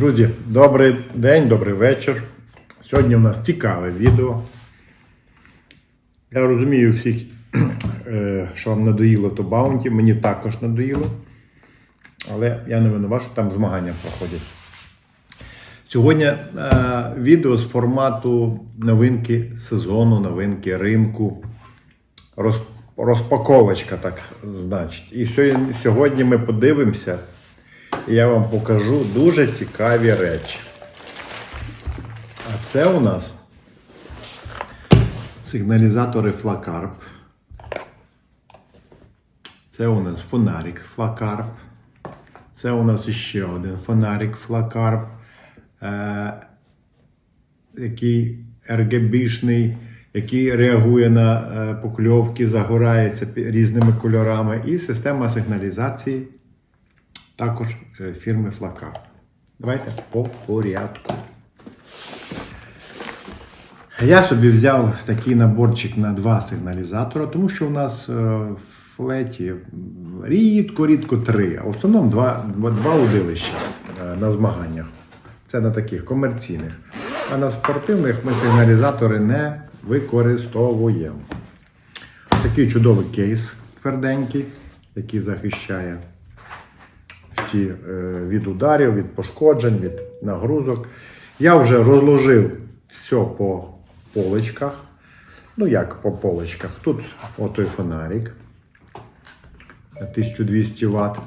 Друзі, добрий день, добрий вечір. Сьогодні у нас цікаве відео. Я розумію всіх, е, що вам надоїло то баунті, мені також надоїло. Але я не винуват, що там змагання проходять. Сьогодні е, відео з формату новинки сезону, новинки ринку. Розпаковочка, так значить. І сьогодні, ми подивимося, я вам покажу дуже цікаві речі. А це у нас сигналізатори Флакарп. Це у нас фонарик Флакарп. Це у нас ще один фонарик Флакарп, е, який RGB-шний, який реагує на е, покльовки, загорається різними кольорами. І система сигналізації також е, фірми Флакарп. Давайте по порядку. Я собі взяв такий наборчик на два сигналізатора, тому що у нас е, в флеті рідко-рідко три, а в основному два, два, два удилища е, на змаганнях. Це на таких комерційних. А на спортивних ми сигналізатори не використовуємо. Такий чудовий кейс тверденький, який захищає всі е, від ударів, від пошкоджень, від нагрузок. Я вже розложив все по поличках. Ну як по поличках? Тут отой фонарик. 1200 Вт.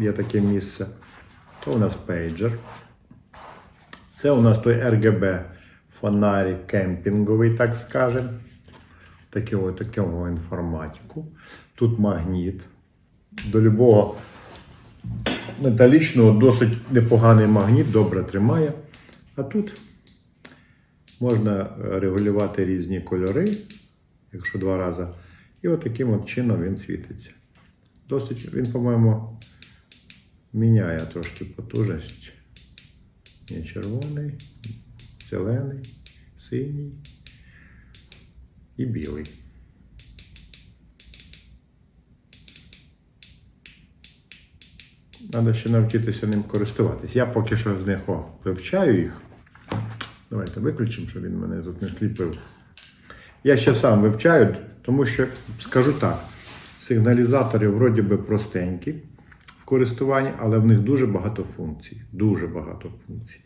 Є- таке місце. То у нас пейджер. Це у нас той RGB фонарик кемпінговий, так скажемо. Такого, такого інформатику. Тут магніт. До любого металічного досить непоганий магніт, добре тримає. А тут можна регулювати різні кольори, якщо два рази. І от от чином він світиться. Досить, він, по-моєму, міняє трошки потужність. Є червоний, зелений, синій і білий. Треба ще навчитися ним користуватись. Я поки що з них вивчаю їх. Давайте виключимо, щоб він мене тут не сліпив. Я ще сам вивчаю, тому що скажу так: сигналізатори вроді би простенькі в користуванні, але в них дуже багато функцій. Дуже багато функцій.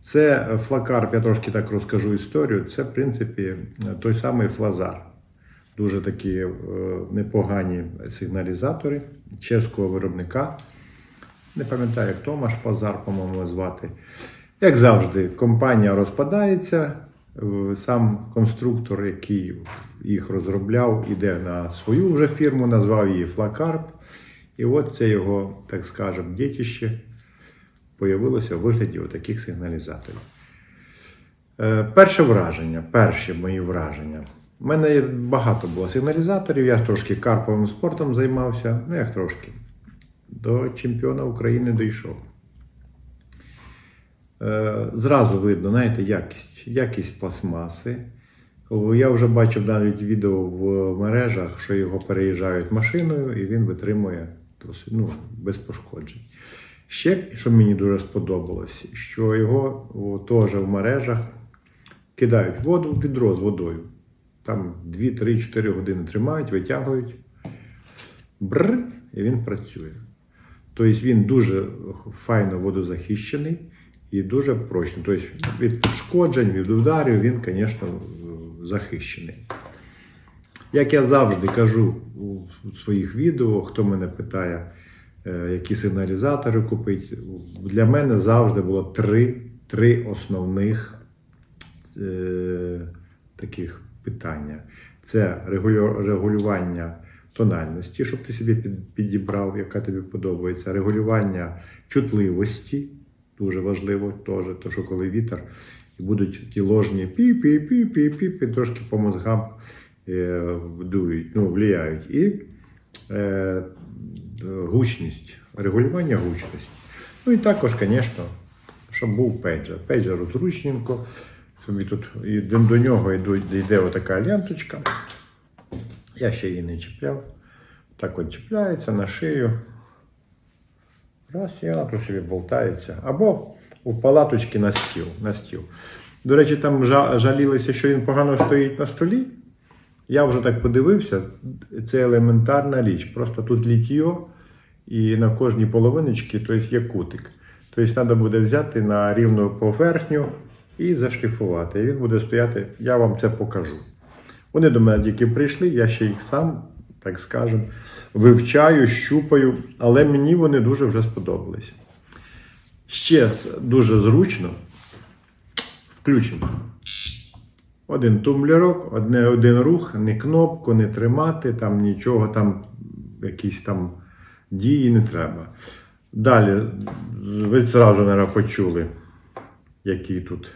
Це флакарп, я трошки так розкажу історію. Це, в принципі, той самий флазар. Дуже такі е, непогані сигналізатори чеського виробника. Не пам'ятаю, як Томаш Фазар, по-моєму, звати. Як завжди, компанія розпадається. е, Сам конструктор, який їх розробляв, іде на свою вже фірму, назвав її Флакарп. І от це його, так скажемо, дітище появилося у вигляді таких сигналізаторів. Е, Перше враження, перші мої враження. У мене багато було сигналізаторів, я трошки карповим спортом займався, ну як трошки. До чемпіона України дійшов. Е, Зразу видно, знаєте, якість, якість пластмаси. Я вже бачив навіть відео в мережах, що його переїжджають машиною і він витримує досить ну, без пошкоджень. Ще, що мені дуже сподобалось, що його о, теж в мережах кидають воду відро з водою. Там 2-3-4 години тримають, витягують. Бр, і він працює. Тобто він дуже файно водозахищений і дуже прочний. Тобто від пошкоджень, від ударів він, звісно, захищений. Як я завжди кажу у своїх відео, хто мене питає, е, які сигналізатори купити, для мене завжди було три, три основних е, таких питання. Це регулювання тональності, щоб ти собі підібрав, яка тобі подобається, регулювання чутливості, дуже важливо теж, то що коли вітер, і будуть ті ложні пі-пі-пі-пі-пі, трошки по мозгам е, дують, ну, влияють. І е, гучність, регулювання гучності. Ну і також, звісно, щоб був пейджер. Пейджер зручненько. Собі тут і до нього йде, йде отака ленточка. Я ще її не чіпляв. Так от чіпляється на шию. Раз, і вона тут собі болтається. Або у палаточки на стіл. На стіл. До речі, там жа- жалілися, що він погано стоїть на столі. Я вже так подивився, це елементарна річ. Просто тут літьо і на кожній половиночці тобто є кутик. Тобто треба буде взяти на рівну поверхню і зашліфувати. І він буде стояти, я вам це покажу. Вони до мене тільки прийшли, я ще їх сам, так скажем, вивчаю, щупаю, але мені вони дуже вже сподобались. Ще дуже зручно. Включимо. Один тумблерок, одне, один рух, не кнопку, не тримати, там нічого, там якісь там дії не треба. Далі, ви зразу, мабуть, почули, який тут,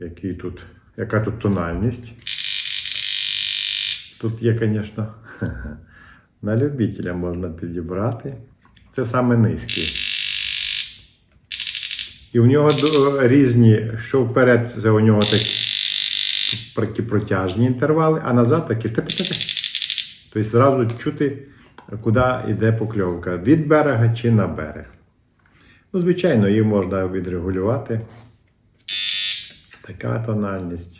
який тут, яка тут тональність. Тут є, звісно, на любителя можна підібрати. Це саме низький. І в нього різні, що вперед, це у нього такі, протяжні інтервали, а назад такі. ти-ти-ти-ти. Тобто зразу чути, куди йде покльовка, від берега чи на берег. Ну, звичайно, її можна відрегулювати. Така тональність.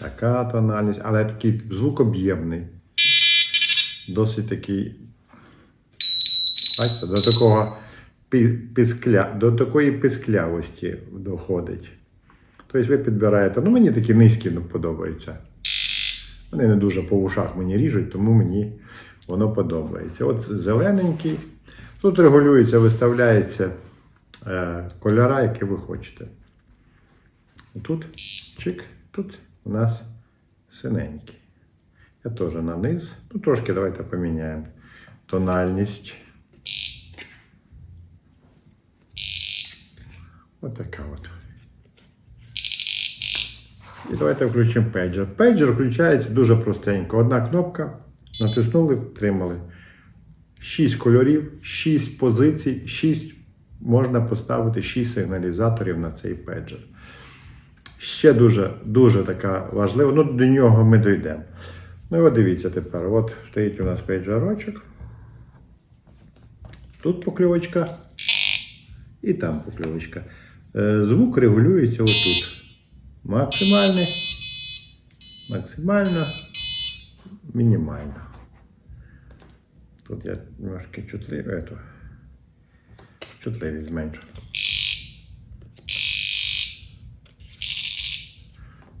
Така тональність, але такий звук об'ємний. Досить такий. Бачите, до такого піскля, до такої пісклявості доходить. Тобто ви підбираєте. Ну, мені такі низькі ну, подобаються. Вони не дуже по ушах мені ріжуть, тому мені воно подобається. От зелененький. Тут регулюється, виставляється е, кольора, які ви хочете. Тут чик, тут у нас синенький. Я теж на низ. Ну, трошки давайте поміняємо тональність. Ось така от. І давайте включимо пейджер. Пейджер включається дуже простенько. Одна кнопка, натиснули, втримали. Шість кольорів, шість позицій, шість можна поставити шість сигналізаторів на цей пейджер. Ще дуже, дуже така важлива. Ну, до нього ми дійдемо. Ну і от дивіться тепер. От стоїть у нас пейджерочок. Тут покльовочка. І там покльовочка. Е, Звук регулюється отут. Максимальний, максимально, мінімально. Тут я трошки чутливий, чутливість зменшу.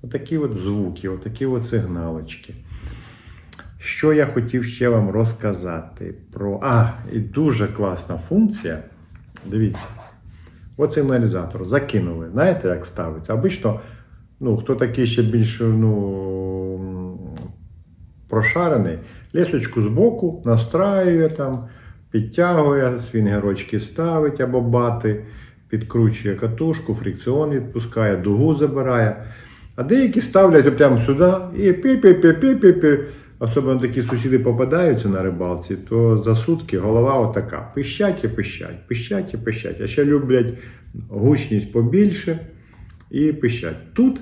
Отакі от звуки, отакі от сигналочки. Що я хотів ще вам розказати про. А, і дуже класна функція. Дивіться. От сигналізатор закинули. Знаєте, як ставиться? Обично, ну, хто такий ще більш ну, прошарений, лісочку збоку настраює там, підтягує, свінгерочки ставить або бати, підкручує катушку, фрикціон відпускає, дугу забирає. А деякі ставлять прямо сюди і пі-пі-пі-пі-пі-пі. Особливо такі сусіди попадаються на рибалці, то за сутки голова отака. Пищать і пищать, пищать і пищать. А ще люблять гучність побільше і пищать. Тут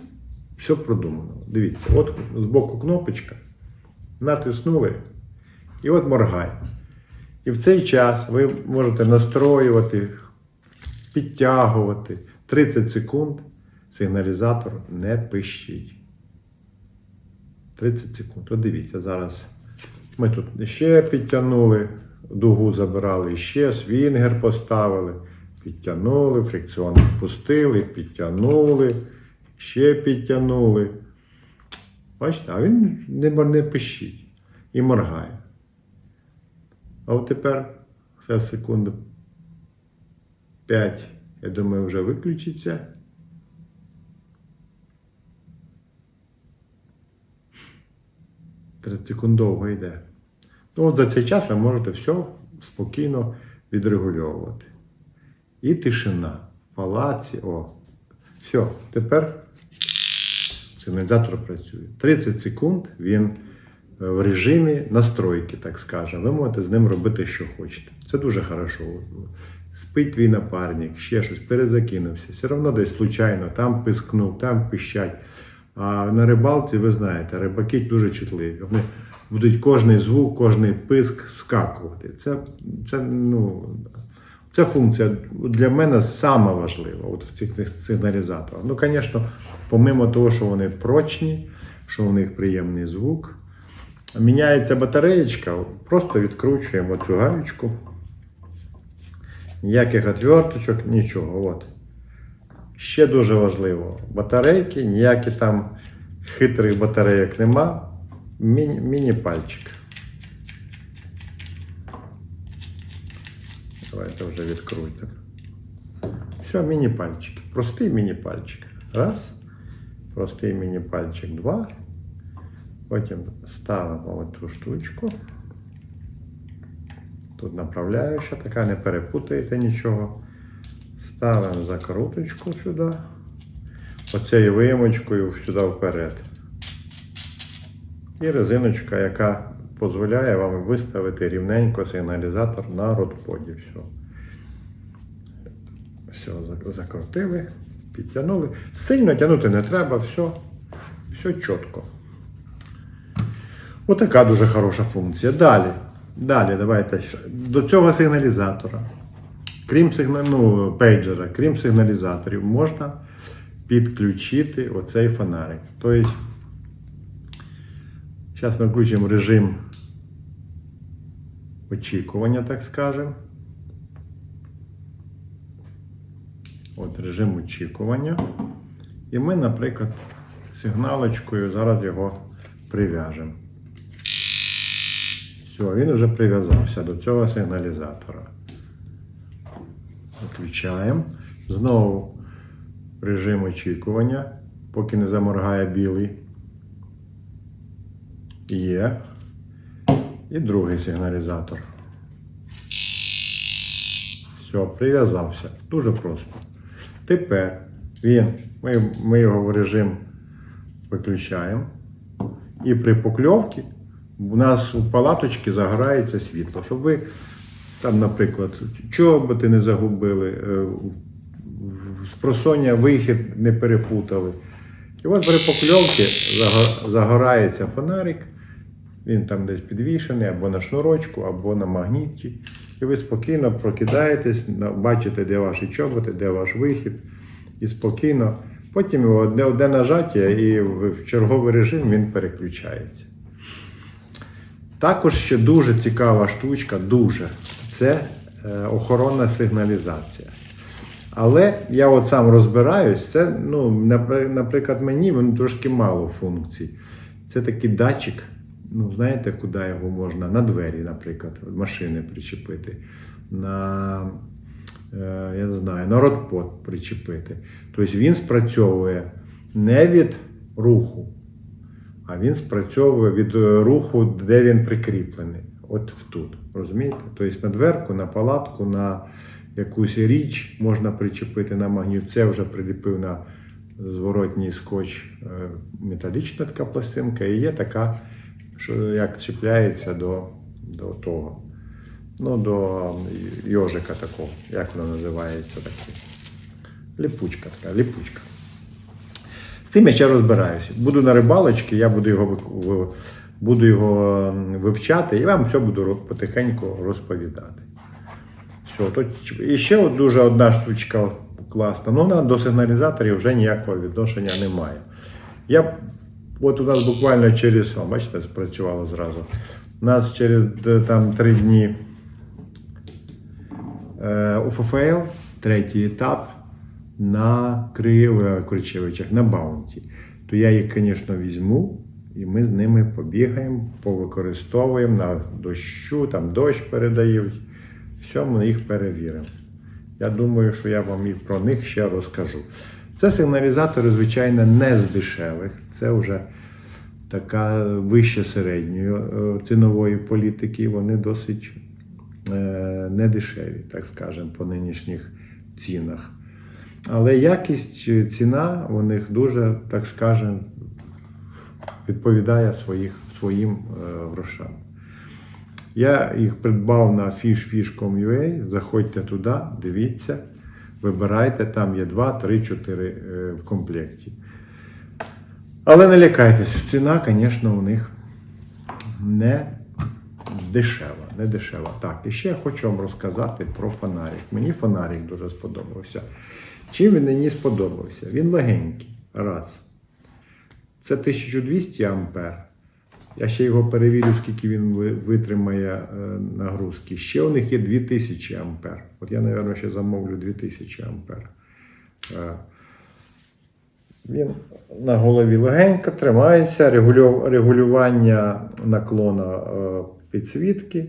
все продумано. Дивіться, от з боку кнопочка. Натиснули і от моргає. І в цей час ви можете настроювати, підтягувати 30 секунд. Сигналізатор не пищить. 30 секунд. От дивіться, зараз ми тут ще підтягнули, дугу забирали, ще свінгер поставили, підтягнули, фрикціон відпустили, підтягнули, ще підтягнули. Бачите, а він не, не пищить і моргає. А от тепер все секунду 5, я думаю, вже виключиться. Секунд довго йде. Ну, за цей час ви можете все спокійно відрегульовувати. І тишина в палаці. О. Все, тепер сигналізатор працює. 30 секунд він е, в режимі настройки, так скажемо. Ви можете з ним робити, що хочете. Це дуже хорошо. Спить твій напарник, ще щось, перезакинувся. Все одно десь случайно там пискнув, там пищать. А на рибалці, ви знаєте, рибаки дуже чутливі. Вони будуть кожний звук, кожний писк вскакувати. Це, це ну, Ця функція для мене сама важлива от в цих сигналізаторах. Ну, звісно, помимо того, що вони прочні, що у них приємний звук. Міняється батареєчка, просто відкручуємо цю гаючку. Ніяких отверточок, нічого. От. Ще дуже важливо, батарейки, ніяких там хитрих батарейок нема. Міні- Міні-пальчик. Давайте вже відкрутимо. Все, міні-пальчик. Простий міні-пальчик. Раз. Простий міні-пальчик. Два. Потім ставимо цю штучку. Тут направляюча така, не перепутаєте нічого. Ставимо закруточку сюди. Оцею виємочкою сюди вперед. І резиночка, яка дозволяє вам виставити рівненько сигналізатор на родподі. Все. Все, закрутили, підтягнули. Сильно тягнути не треба, все, все чітко. Отака дуже хороша функція. Далі. Далі, давайте до цього сигналізатора. Крім сигна... ну, пейджера, крім сигналізаторів, можна підключити оцей фонарик. Тобто, зараз ми включимо режим очікування, так скажемо. От режим очікування. І ми, наприклад, сигналочкою зараз його прив'яжемо. Все, він вже прив'язався до цього сигналізатора. Виключаємо. Знову режим очікування, поки не заморгає білий. Є. І другий сигналізатор. Все, прив'язався. Дуже просто. Тепер він, ми, ми його в режим виключаємо. І при покльовці у нас у палаточці загорається світло, щоб ви там, наприклад, чоботи не загубили, е, з просоння вихід не перепутали. І от при покльовці загорається фонарик, він там десь підвішений або на шнурочку, або на магніті. І ви спокійно прокидаєтесь, бачите, де ваші чоботи, де ваш вихід, і спокійно. Потім одне, одне нажаття і в черговий режим він переключається. Також ще дуже цікава штучка, дуже це е, охоронна сигналізація. Але я от сам розбираюсь, це, ну, наприклад, мені воно трошки мало функцій. Це такий датчик, ну, знаєте, куди його можна? На двері, наприклад, машини причепити, на, е, я не знаю, на родпот причепити. Тобто він спрацьовує не від руху, а він спрацьовує від е, руху, де він прикріплений. От тут. Розумієте? Тобто на дверку, на палатку, на якусь річ можна причепити на магніт. Це вже приліпив на зворотній скотч е, металічна така пластинка, і є така, що як чіпляється до, до того. Ну, до йожика такого, як воно називається таке. Ліпучка така, ліпучка. З цим я ще розбираюся. Буду на рибалочці, я буду його, буду його вивчати і вам все буду потихеньку розповідати. Все, то, і ще дуже одна штучка класна. Ну, вона до сигналізаторів вже ніякого відношення немає. Я, от у нас буквально через, о, бачите, спрацювало зразу. У нас через д- там три дні е, УФФЛ, третій етап на Криєво Кричевичах, на Баунті. То я їх, звісно, візьму, і ми з ними побігаємо, повикористовуємо на дощу, там дощ передають. Все, ми їх перевіримо. Я думаю, що я вам і про них ще розкажу. Це сигналізатори, звичайно, не з дешевих. Це вже така вище середньої е, цінової політики. Вони досить е, недешеві, так скажемо, по нинішніх цінах. Але якість е, ціна у них дуже, так скажемо, відповідає своїх, своїм е, грошам. Я їх придбав на fishfish.com.ua. Заходьте туди, дивіться, вибирайте, там є 2, 3, 4 е, в комплекті. Але не лякайтесь, ціна, звісно, у них не дешева. не дешева. Так, і ще я хочу вам розказати про фонарик. Мені фонарик дуже сподобався. Чим він мені сподобався? Він легенький. Раз. Це 1200 ампер. Я ще його перевірю, скільки він витримає е, нагрузки. Ще у них є 2000 ампер. От я, мабуть, ще замовлю 2000 ампер. Е, Він на голові легенько тримається, регулювання наклона е, підсвітки.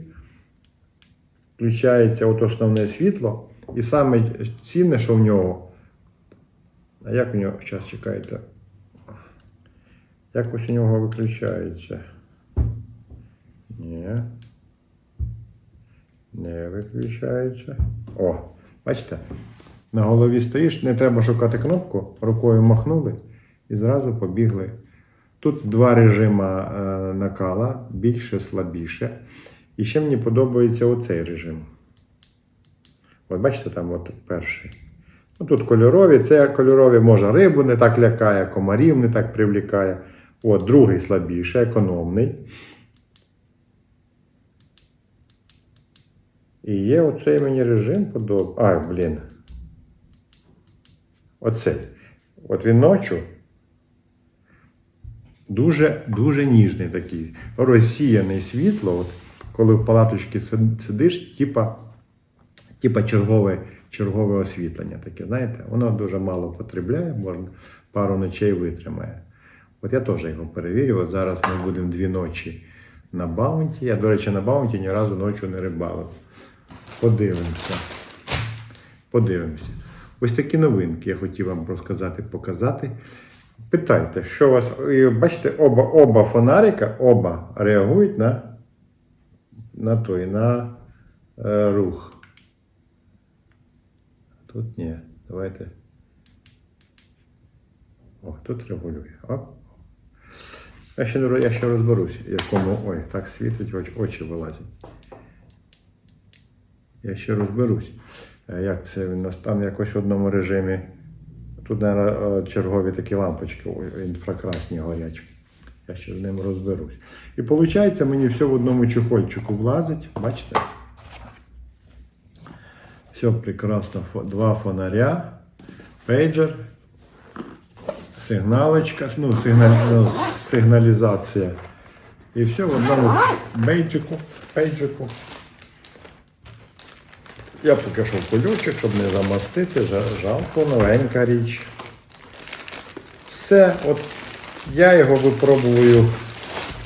Включається от основне світло. І саме цінне, що в нього. А як у нього зараз чекайте? Якось у нього виключається. Ні. Не виключається. О, бачите? На голові стоїш, не треба шукати кнопку, рукою махнули і зразу побігли. Тут два режими е, накала, більше, слабіше. І ще мені подобається оцей режим. От бачите, там от перший. Ну, тут кольорові, це кольорові може рибу не так лякає, комарів не так привлікає. От, другий слабіше, економний. І є оцей мені режим подобається. А, блін. Оцей. От він ночі дуже, дуже ніжний такий. Розсіяний світло. От, коли в палаточці сидиш, типа, типа чергове, чергове освітлення таке, знаєте, воно дуже мало потребляє, можна пару ночей витримає. От я теж його перевірю. От зараз ми будемо дві ночі на баунті. Я, до речі, на баунті ні разу ночі не рибалив. Подивимося. Подивимося. Ось такі новинки я хотів вам розказати, показати. Питайте, що у вас. Бачите, оба, оба фонарика, оба реагують на, на той, на е, рух. Тут ні. Давайте. О, тут регулює. Оп. Я ще, я ще розберусь, якому. Ой, так світить, очі, очі вилазять. Я ще розберусь, е, як це він нас там якось в одному режимі. Тут, мабуть, чергові такі лампочки інфракрасні горять. Я ще з ним розберусь. І виходить, мені все в одному чехольчику влазить. Бачите? Все прекрасно. Два фонаря, пейджер, сигналочка, ну, сигналь, ну, сигналізація. І все в одному бейджику, пейджику. Я поки що в колючок, щоб не замастити, жалко, новенька річ. Все, от я його випробую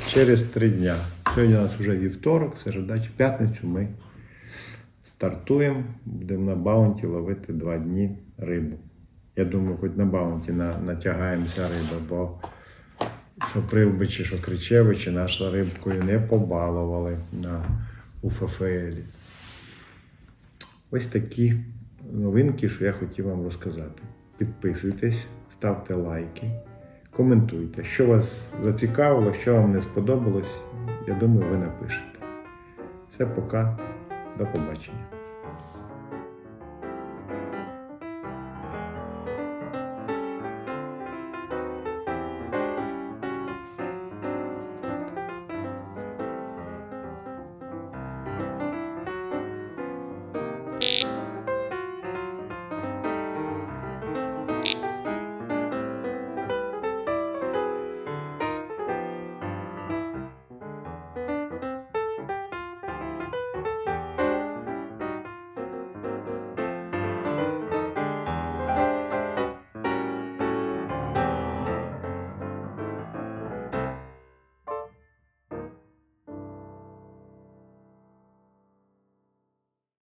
через три дня. Сьогодні у нас вже вівторок, середа, в п'ятницю ми стартуємо, будемо на баунті ловити два дні рибу. Я думаю, хоч на баунті на, натягаємося риби, бо що прилбичі, що кричевичі нас рибкою не побалували на УФФЛі. Ось такі новинки, що я хотів вам розказати. Підписуйтесь, ставте лайки, коментуйте, що вас зацікавило, що вам не сподобалось. Я думаю, ви напишете. Все, пока, до побачення.